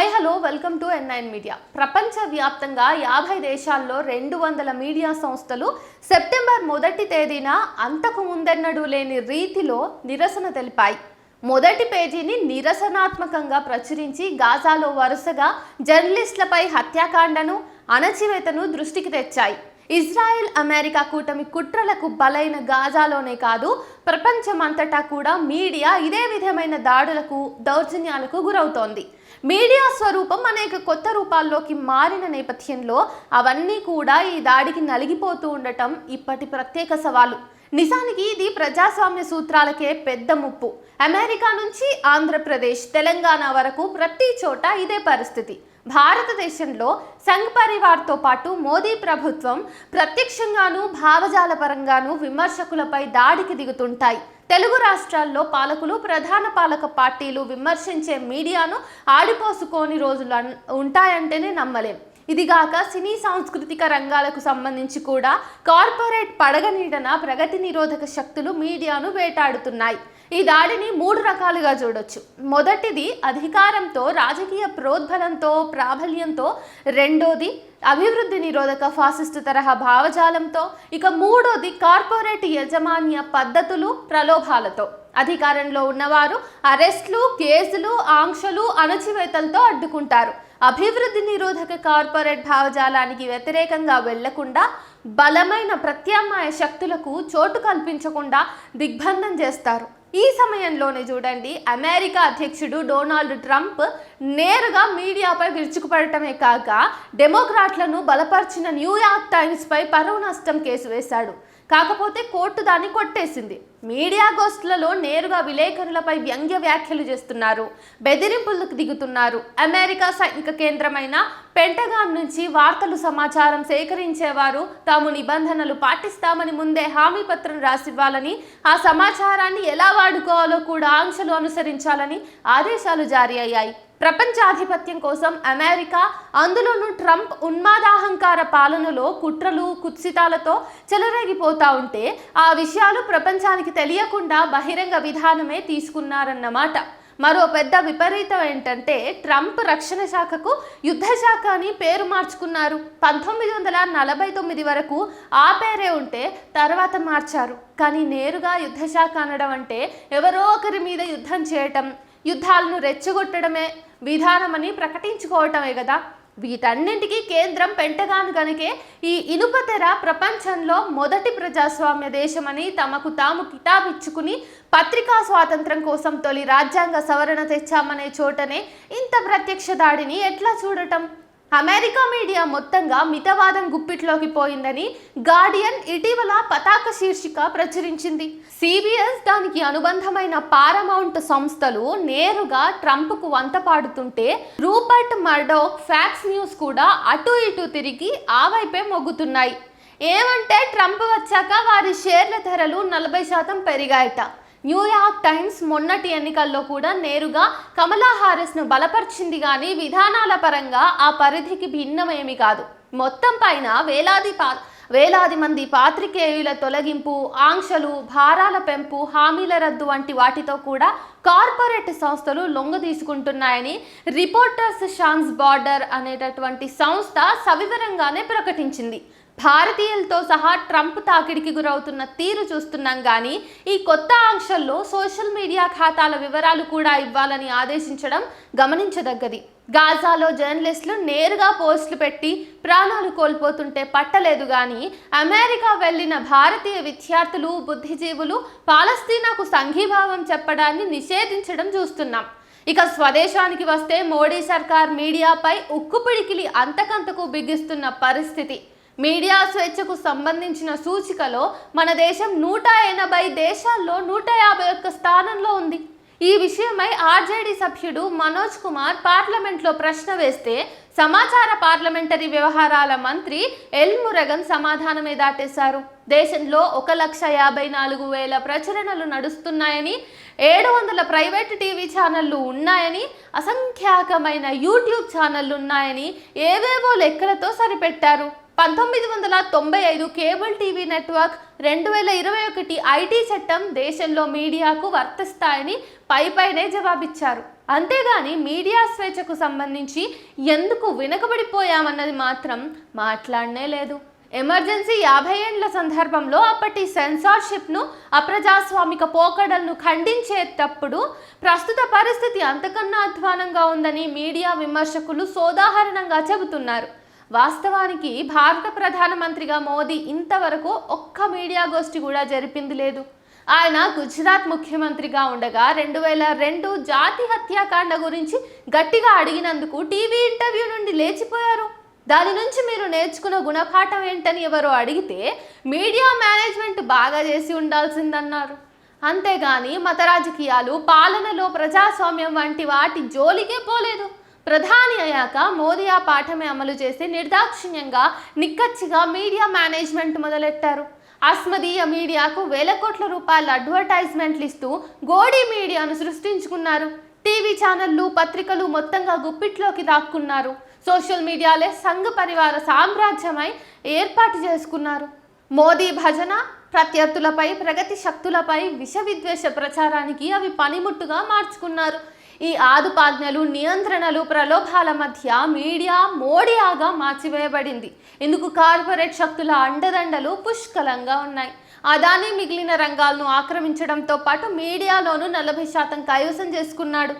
Hi hello welcome to N nine media ప్రపంచవ్యాప్తంగా యాభై దేశాల్లో రెండు వందల మీడియా సంస్థలు సెప్టెంబర్ మొదటి తేదీన అంతకు ముందెన్నడూ లేని రీతిలో నిరసన తెలిపాయి. మొదటి పేజీని నిరసనాత్మకంగా ప్రచురించి గాజాలో వరుసగా జర్నలిస్టులపై హత్యాకాండను అణచివేతను దృష్టికి తెచ్చాయి. ఇజ్రాయెల్ అమెరికా కూటమి కుట్రలకు బలైన గాజాలోనే కాదు ప్రపంచమంతటా కూడా మీడియా ఇదే విధమైన దాడులకు దౌర్జన్యాలకు గురవుతోంది. మీడియా స్వరూపం అనేక కొత్త రూపాల్లోకి మారిన నేపథ్యంలో అవన్నీ కూడా ఈ దాడికి నలిగిపోతూ ఉండటం ఇప్పటి ప్రత్యేక సవాలు. నిజానికి ఇది ప్రజాస్వామ్య సూత్రాలకే పెద్ద ముప్పు. అమెరికా నుంచి ఆంధ్రప్రదేశ్ తెలంగాణ వరకు ప్రతి చోట ఇదే పరిస్థితి. భారతదేశంలో సంఘ్ పరివార్తో పాటు మోదీ ప్రభుత్వం ప్రత్యక్షంగానూ భావజాలపరంగానూ విమర్శకులపై దాడికి దిగుతుంటాయి. తెలుగు రాష్ట్రాల్లో పాలకులు ప్రధాన పాలక పార్టీలు విమర్శించే మీడియాను ఆడిపోసుకోని రోజులు అన్- ఉంటాయంటేనే నమ్మలేం. ఇదిగాక సినీ సాంస్కృతిక రంగాలకు సంబంధించి కూడా కార్పొరేట్ పడగనీడన ప్రగతి నిరోధక శక్తులు మీడియాను వేటాడుతున్నాయి. ఈ దాడిని మూడు రకాలుగా చూడొచ్చు. మొదటిది అధికారంతో రాజకీయ ప్రోద్బలంతో ప్రాబల్యంతో. రెండోది అభివృద్ధి నిరోధక ఫాసిస్టు తరహా భావజాలంతో. ఇక మూడోది కార్పొరేట్ యజమాన్య పద్ధతులు ప్రలోభాలతో. అధికారంలో ఉన్నవారు అరెస్టులు కేసులు ఆంక్షలు అణచివేతలతో అడ్డుకుంటారు. అభివృద్ధి నిరోధక కార్పొరేట్ భావజాలానికి వ్యతిరేకంగా వెళ్ళకుండా బలమైన ప్రత్యామ్నాయ శక్తులకు చోటు కల్పించకుండా దిగ్బంధం చేస్తారు. ఈ సమయంలోనే చూడండి అమెరికా అధ్యక్షుడు డొనాల్డ్ ట్రంప్ నేరుగా మీడియాపై విరుచుకుపడటమే కాక డెమోక్రాట్లను బలపరిచిన న్యూయార్క్ టైమ్స్పై పరువు నష్టం కేసు వేశాడు. కాకపోతే కోర్టు దాన్ని కొట్టేసింది. మీడియా గోష్ఠులలో నేరుగా విలేకరులపై వ్యంగ్య వ్యాఖ్యలు చేస్తున్నారు. బెదిరింపులకు దిగుతున్నారు. అమెరికా సైనిక కేంద్రమైన పెంటగాన్ నుంచి వార్తలు సమాచారం సేకరించేవారు తాము నిబంధనలు పాటిస్తామని ముందే హామీ పత్రం రాసివ్వాలని ఆ సమాచారాన్ని ఎలా వాడుకోవాలో కూడా ఆంక్షలు అనుసరించాలని ఆదేశాలు జారీ అయ్యాయి. ప్రపంచాధిపత్యం కోసం అమెరికా అందులోనూ ట్రంప్ ఉన్మాదాహంకార పాలనలో కుట్రలు కుత్సితాలతో చెలరేగిపోతా ఉంటే ఆ విషయాలు ప్రపంచానికి తెలియకుండా బహిరంగ విధానమే తీసుకున్నారన్నమాట. మరో పెద్ద విపరీతం ఏంటంటే ట్రంప్ రక్షణ శాఖకు యుద్ధ శాఖ అని పేరు మార్చుకున్నారు. పంతొమ్మిది వందల నలభై తొమ్మిది వరకు ఆ పేరే ఉంటే తర్వాత మార్చారు. కానీ నేరుగా యుద్ధ శాఖ అనడం అంటే ఎవరో ఒకరి మీద యుద్ధం చేయటం. యుద్ధాలను రెచ్చగొట్టడమే విధానమని ప్రకటించుకోవటమే కదా. వీటన్నింటికీ కేంద్రం పెంటగాన్ కనుకే ఈ ఇనుపతెర ప్రపంచంలో మొదటి ప్రజాస్వామ్య దేశమని తమకు తాము కితాబిచ్చుకుని పత్రికా స్వాతంత్రం కోసం తొలి రాజ్యాంగ సవరణ తెచ్చామనే చోటనే ఇంత ప్రత్యక్ష దాడిని ఎట్లా చూడటం? అమెరికా మీడియా మొత్తంగా మితవాదం గుప్పిట్లోకి పోయిందని గార్డియన్ ఇటీవల పతాక శీర్షిక ప్రచురించింది. సిబిఎస్ దానికి అనుబంధమైన పారమౌంట్ సంస్థలు నేరుగా ట్రంప్కు వంత పాడుతుంటే రూపర్ట్ మర్డోక్ ఫ్యాక్స్ న్యూస్ కూడా అటు ఇటు తిరిగి ఆ వైపే మొగ్గుతున్నాయి. ఏమంటే ట్రంప్ వచ్చాక వారి షేర్ల ధరలు నలభై శాతం పెరిగాయట. న్యూయార్క్ టైమ్స్ మొన్నటి ఎన్నికల్లో కూడా నేరుగా కమలా హారిస్ను బలపరిచింది కానీ విధానాల పరంగా ఆ పరిధికి భిన్నమేమి కాదు. మొత్తం పైన వేలాది పా వేలాది మంది పాత్రికేయుల తొలగింపు ఆంక్షలు భారాల పెంపు హామీల రద్దు వంటి వాటితో కూడా కార్పొరేట్ సంస్థలు లొంగ తీసుకుంటున్నాయని రిపోర్టర్స్ షాన్స్ బార్డర్ అనేటటువంటి సంస్థ సవివరంగానే ప్రకటించింది. భారతీయులతో సహా ట్రంప్ తాకిడికి గురవుతున్న తీరు చూస్తున్నాం కానీ ఈ కొత్త ఆంక్షల్లో సోషల్ మీడియా ఖాతాల వివరాలు కూడా ఇవ్వాలని ఆదేశించడం గమనించదగ్గది. గాజాలో జర్నలిస్టులు నేరుగా పోస్టులు పెట్టి ప్రాణాలు కోల్పోతుంటే పట్టలేదు కానీ అమెరికా వెళ్ళిన భారతీయ విద్యార్థులు బుద్ధిజీవులు పాలస్తీనాకు సంఘీభావం చెప్పడాన్ని నిషేధించడం చూస్తున్నాం. ఇక స్వదేశానికి వస్తే మోడీ సర్కార్ మీడియాపై ఉక్కు పిడికిలి అంతకంతకు బిగిస్తున్న పరిస్థితి. మీడియా స్వేచ్ఛకు సంబంధించిన సూచికలో మన దేశం నూట ఎనభై దేశాల్లో నూట యాభై ఒక్క స్థానంలో ఉంది. ఈ విషయమై ఆర్జేడీ సభ్యుడు మనోజ్ కుమార్ పార్లమెంట్లో ప్రశ్న వేస్తే సమాచార పార్లమెంటరీ వ్యవహారాల మంత్రి ఎల్ మురగన్ సమాధానమే దాటేశారు. దేశంలో ఒక లక్ష యాభై నాలుగు వేల ప్రచురణలు నడుస్తున్నాయని ఏడు వందల ప్రైవేట్ టీవీ ఛానళ్ళు ఉన్నాయని అసంఖ్యాకమైన యూట్యూబ్ ఛానళ్ళు ఉన్నాయని ఏవేవో లెక్కలతో సరిపెట్టారు. పంతొమ్మిది వందల తొంభై ఐదు కేబుల్ టీవీ నెట్వర్క్ రెండు వేల ఇరవై ఒకటి ఐటీ చట్టం దేశంలో మీడియాకు వర్తిస్తాయని పై పైనే జవాబిచ్చారు. అంతేగాని మీడియా స్వేచ్ఛకు సంబంధించి ఎందుకు వెనుకబడిపోయామన్నది మాత్రం మాట్లాడనే లేదు. ఎమర్జెన్సీ యాభై ఏండ్ల సందర్భంలో అప్పటి సెన్సార్షిప్ను అప్రజాస్వామిక పోకడలను ఖండించేటప్పుడు ప్రస్తుత పరిస్థితి అంతకన్నా అధ్వానంగా ఉందని మీడియా విమర్శకులు సోదాహరణంగా చెబుతున్నారు. వాస్తవానికి భారత ప్రధానమంత్రిగా మోదీ ఇంతవరకు ఒక్క మీడియా గోష్ఠి కూడా జరిపింది లేదు. ఆయన గుజరాత్ ముఖ్యమంత్రిగా ఉండగా రెండు వేల రెండు జాతి హత్యాకాండ గురించి గట్టిగా అడిగినందుకు టీవీ ఇంటర్వ్యూ నుండి లేచిపోయారు. దాని నుంచి మీరు నేర్చుకున్న గుణపాఠం ఏంటని ఎవరో అడిగితే మీడియా మేనేజ్మెంట్ బాగా చేసి ఉండాల్సిందన్నారు. అంతేగాని మత రాజకీయాలు పాలనలో ప్రజాస్వామ్యం వంటి వాటి జోలికే పోలేదు. ప్రధాని అయ్యాక మోదీ ఆ పాఠమే అమలు చేసి నిర్దాక్షిణ్యంగా నిక్కచ్చిగా మీడియా మేనేజ్మెంట్ మొదలెట్టారు. అస్మదీయ మీడియాకు వేల కోట్ల రూపాయల అడ్వర్టైజ్మెంట్లు ఇస్తూ గోడీ మీడియాను సృష్టించుకున్నారు. టీవీ ఛానళ్ళు పత్రికలు మొత్తంగా గుప్పిట్లోకి దాక్కున్నారు. సోషల్ మీడియాలే సంఘ పరివార సామ్రాజ్యమై ఏర్పాటు చేసుకున్నారు. మోదీ భజన ప్రత్యర్థులపై ప్రగతి శక్తులపై విష విద్వేష ప్రచారానికి అవి పనిముట్టుగా మార్చుకున్నారు. ఈ ఆదుపాజ్ఞలు నియంత్రణలు ప్రలోభాల మధ్య మీడియా మోడియాగా మార్చివేయబడింది. ఇందుకు కార్పొరేట్ శక్తుల అండదండలు పుష్కలంగా ఉన్నాయి. అదానీ మిగిలిన రంగాలను ఆక్రమించడంతో పాటు మీడియాలోనూ నలభై శాతం కైవసం చేసుకున్నాడు.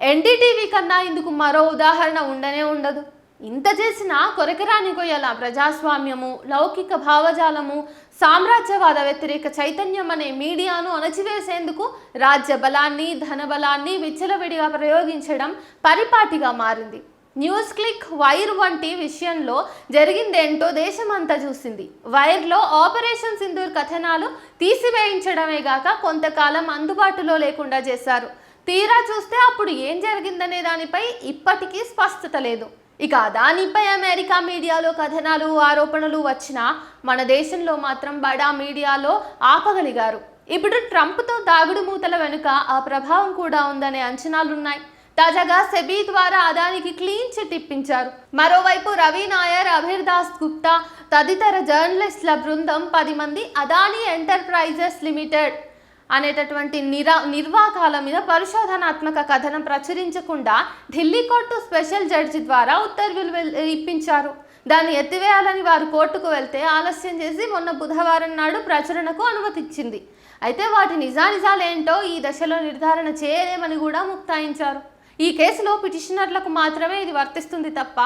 ఎన్డీటీవీ కన్నా ఇందుకు మరో ఉదాహరణ ఉండనే ఉండదు. ఇంత చేసినా కొరకరాని కొయ్యాల ప్రజాస్వామ్యము లౌకిక భావజాలము సామ్రాజ్యవాద వ్యతిరేక చైతన్యం అనే మీడియాను అణచివేసేందుకు రాజ్య బలాన్ని ధనబలాన్ని విచ్చలవిడిగా ప్రయోగించడం పరిపాటిగా మారింది. న్యూస్ క్లిక్ వైర్ వంటి విషయంలో జరిగిందేంటో దేశమంతా చూసింది. వైర్లో ఆపరేషన్ సింధూర్ కథనాలు తీసివేయించడమే గాక కొంతకాలం అందుబాటులో లేకుండా చేశారు. తీరా చూస్తే అప్పుడు ఏం జరిగిందనే దానిపై ఇప్పటికీ స్పష్టత లేదు. ఇక అదానిపై అమెరికా మీడియాలో కథనాలు ఆరోపణలు వచ్చినా మన దేశంలో మాత్రం బడా మీడియాలో ఆపగలిగారు. ఇప్పుడు ట్రంప్తో దాగుడు మూతల వెనుక ఆ ప్రభావం కూడా ఉందనే అంచనాలున్నాయి. తాజాగా సెబీ ద్వారా అదానికి క్లీన్ చిట్ ఇప్పించారు. మరోవైపు రవి నాయర్ అభిర్దాస్ గుప్తా తదితర జర్నలిస్టుల బృందం పది మంది అదానీ ఎంటర్ప్రైజెస్ లిమిటెడ్ అనేటటువంటి నిరా నిర్వాకాల మీద పరిశోధనాత్మక కథనం ప్రచురించకుండా ఢిల్లీ కోర్టు స్పెషల్ జడ్జి ద్వారా ఉత్తర్వులు వెల్- ఇప్పించారు. దాన్ని ఎత్తివేయాలని వారు కోర్టుకు వెళ్తే ఆలస్యం చేసి మొన్న బుధవారం నాడు ప్రచురణకు అనుమతిచ్చింది. అయితే వాటి నిజానిజాలేంటో ఈ దశలో నిర్ధారణ చేయలేమని కూడా ముక్తాయించారు. ఈ కేసులో పిటిషనర్లకు మాత్రమే ఇది వర్తిస్తుంది తప్ప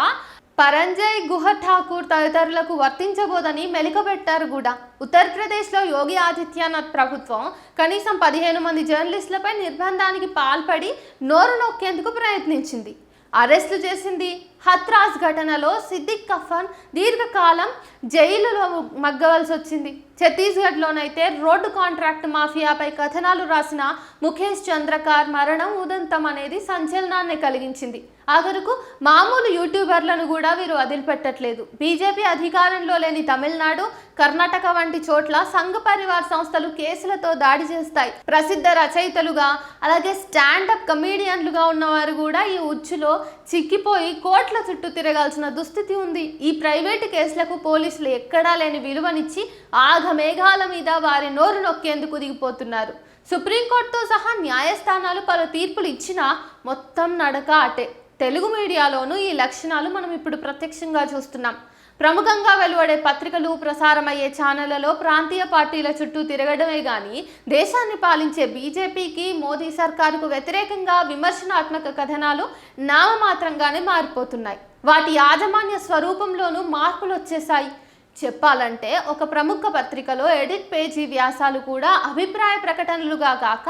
పరంజయ్ గుహ ఠాకూర్ తదితరులకు వర్తించబోదని మెలికబెట్టారు కూడా ఉత్తరప్రదేశ్లో యోగి ఆదిత్యనాథ్ ప్రభుత్వం కనీసం పదిహేను మంది జర్నలిస్టులపై నిర్బంధానికి పాల్పడి నోరు నొక్కేందుకు ప్రయత్నించింది. అరెస్టు చేసింది హత్రాస్ ఘటనలో సిద్దిక్ కఫన్. దీర్ఘకాలం జైలులో మగ్గవలసి వచ్చింది. ఛత్తీస్గఢ్లోనైతే రోడ్డు కాంట్రాక్ట్ మాఫియాపై కథనాలు రాసిన ముఖేష్ చంద్రకార్ మరణం ఉదంతం అనేది సంచలనాన్ని కలిగించింది. ఆఖరుకు మామూలు యూట్యూబర్లను కూడా వీరు వదిలిపెట్టట్లేదు. బీజేపీ అధికారంలో లేని తమిళనాడు కర్ణాటక వంటి చోట్ల సంఘ పరివార్ సంస్థలు కేసులతో దాడి చేస్తాయి. ప్రసిద్ధ రచయితలుగా అలాగే స్టాండప్ కమీడియన్లుగా ఉన్నవారు కూడా ఈ ఉచ్చులో చిక్కిపోయి కోట్ల చుట్టూ తిరగాల్సిన దుస్థితి ఉంది. ఈ ప్రైవేటు కేసులకు పోలీసులు ఎక్కడా లేని విలువనిచ్చి ఆఘమేఘాల మీద వారి నోరు నొక్కేందుకు దిగిపోతున్నారు. సుప్రీంకోర్టుతో సహా న్యాయస్థానాలు పలు తీర్పులు ఇచ్చినా మొత్తం నడక అటే. తెలుగు మీడియాలోనూ ఈ లక్షణాలు మనం ఇప్పుడు ప్రత్యక్షంగా చూస్తున్నాం. ప్రముఖంగా వెలువడే పత్రికలు ప్రసారమయ్యే ఛానళ్ళలో ప్రాంతీయ పార్టీల చుట్టూ తిరగడమే కానీ దేశాన్ని పాలించే బీజేపీకి మోదీ సర్కారుకు వ్యతిరేకంగా విమర్శనాత్మక కథనాలు నామమాత్రంగానే మారిపోతున్నాయి. వాటి యాజమాన్య స్వరూపంలోనూ మార్పులు వచ్చేశాయి. చెప్పాలంటే ఒక ప్రముఖ పత్రికలో ఎడిట్ పేజీ వ్యాసాలు కూడా అభిప్రాయ ప్రకటనలుగా కాక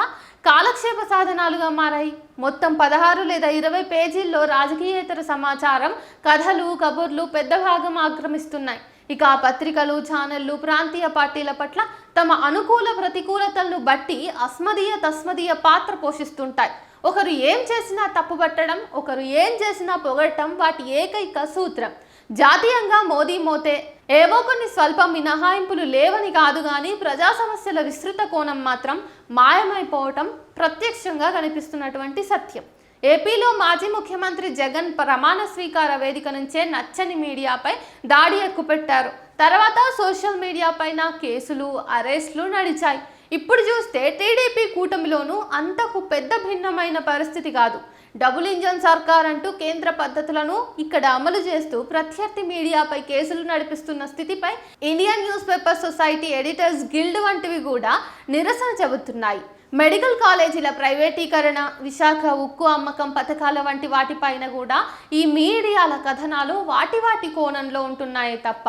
కాలక్షేప సాధనాలుగా మారాయి. మొత్తం పదహారు లేదా ఇరవై పేజీల్లో రాజకీయేతర సమాచారం కథలు కబుర్లు పెద్ద భాగం ఆక్రమిస్తున్నాయి. ఇక ఆ పత్రికలు ఛానళ్ళు ప్రాంతీయ పార్టీల పట్ల తమ అనుకూల ప్రతికూలతలను బట్టి అస్మదీయ తస్మదీయ పాత్ర పోషిస్తుంటాయి. ఒకరు ఏం చేసినా తప్పుపట్టడం ఒకరు ఏం చేసినా పొగడటం వాటి ఏకైక సూత్రం. జాతీయంగా మోదీ మోతే ఏవో కొన్ని స్వల్ప మినహాయింపులు లేవని కాదు కానీ ప్రజా సమస్యల విస్తృత కోణం మాత్రం మాయమైపోవటం ప్రత్యక్షంగా కనిపిస్తున్నటువంటి సత్యం. ఏపీలో మాజీ ముఖ్యమంత్రి జగన్ ప్రమాణ స్వీకార వేదిక నుంచే నచ్చని మీడియాపై దాడి ఎక్కుపెట్టారు. తర్వాత సోషల్ మీడియా పైన కేసులు అరెస్టులు నడిచాయి. ఇప్పుడు చూస్తే టీడీపీ కూటమిలోనూ అంతకు పెద్ద భిన్నమైన పరిస్థితి కాదు. డబుల్ ఇంజన్ సర్కార్ అంటూ కేంద్ర పద్ధతులను ఇక్కడ అమలు చేస్తూ ప్రత్యర్థి మీడియాపై కేసులు నడిపిస్తున్న స్థితిపై Indian Newspaper Society Editors Guild వంటివి కూడా నిరసన చెబుతున్నాయి. మెడికల్ కాలేజీల ప్రైవేటీకరణ విశాఖ ఉక్కు అమ్మకం పథకాల వంటి వాటిపైన కూడా ఈ మీడియాల కథనాలు వాటి వాటి కోణంలో ఉంటున్నాయి తప్ప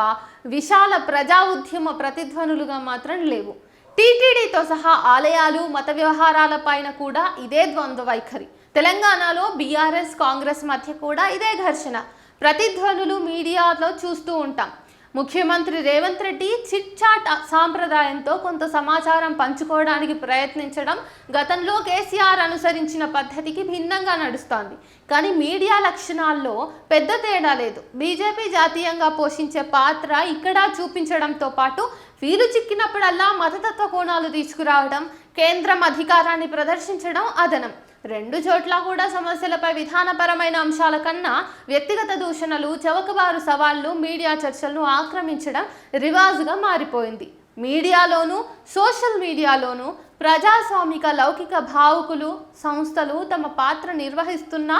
విశాల ప్రజా ఉద్యమ ప్రతిధ్వనులుగా మాత్రం లేవు. టీటీడీతో సహా ఆలయాలు మత వ్యవహారాలపైన కూడా ఇదే ద్వంద్వ వైఖరి. తెలంగాణలో బీఆర్ఎస్ కాంగ్రెస్ మధ్య కూడా ఇదే ఘర్షణ. ప్రతిధ్వనులు మీడియాలో చూస్తూ ఉంటాం. ముఖ్యమంత్రి రేవంత్ రెడ్డి చిట్ చాట్ సాంప్రదాయంతో కొంత సమాచారం పంచుకోవడానికి ప్రయత్నించడం గతంలో కేసీఆర్ అనుసరించిన పద్ధతికి భిన్నంగా నడుస్తోంది. కానీ మీడియా లక్షణాల్లో పెద్ద తేడా లేదు. బీజేపీ జాతీయంగా పోషించే పాత్ర ఇక్కడ చూపించడంతో పాటు వీలు చిక్కినప్పుడల్లా మతతత్వ కోణాలు తీసుకురావడం కేంద్రం అధికారాన్ని ప్రదర్శించడం అదనం. రెండు చోట్ల కూడా సమస్యలపై విధానపరమైన అంశాల కన్నా వ్యక్తిగత దూషణలు చవకబారు సవాళ్ళు మీడియా చర్చలను ఆక్రమించడం రివాజుగా మారిపోయింది. మీడియాలోనూ సోషల్ మీడియాలోనూ ప్రజాస్వామిక లౌకిక భావుకులు సంస్థలు తమ పాత్ర నిర్వహిస్తున్న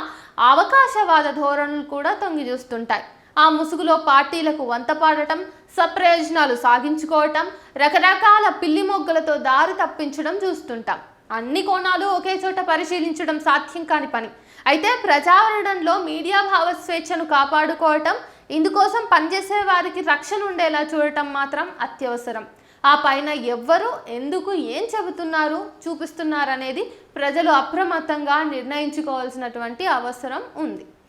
అవకాశవాద ధోరణులు కూడా తొంగి చూస్తుంటాయి ఆ ముసుగులో పార్టీలకు వంతపాడటం సప్రయోజనాలు సాగించుకోవటం రకరకాల పిల్లి మొగ్గలతో దారి తప్పించడం చూస్తుంటాం. అన్ని కోణాలు ఒకే చోట పరిశీలించడం సాధ్యం కాని పని. అయితే ప్రజావరణంలో మీడియా భావస్వేచ్ఛను కాపాడుకోవటం ఇందుకోసం పనిచేసే వారికి రక్షణ ఉండేలా చూడటం మాత్రం అత్యవసరం. ఆ పైన ఎవ్వరు ఎందుకు ఏం చెబుతున్నారు చూపిస్తున్నారనేది ప్రజలు అప్రమత్తంగా నిర్ణయించుకోవాల్సినటువంటి అవసరం ఉంది.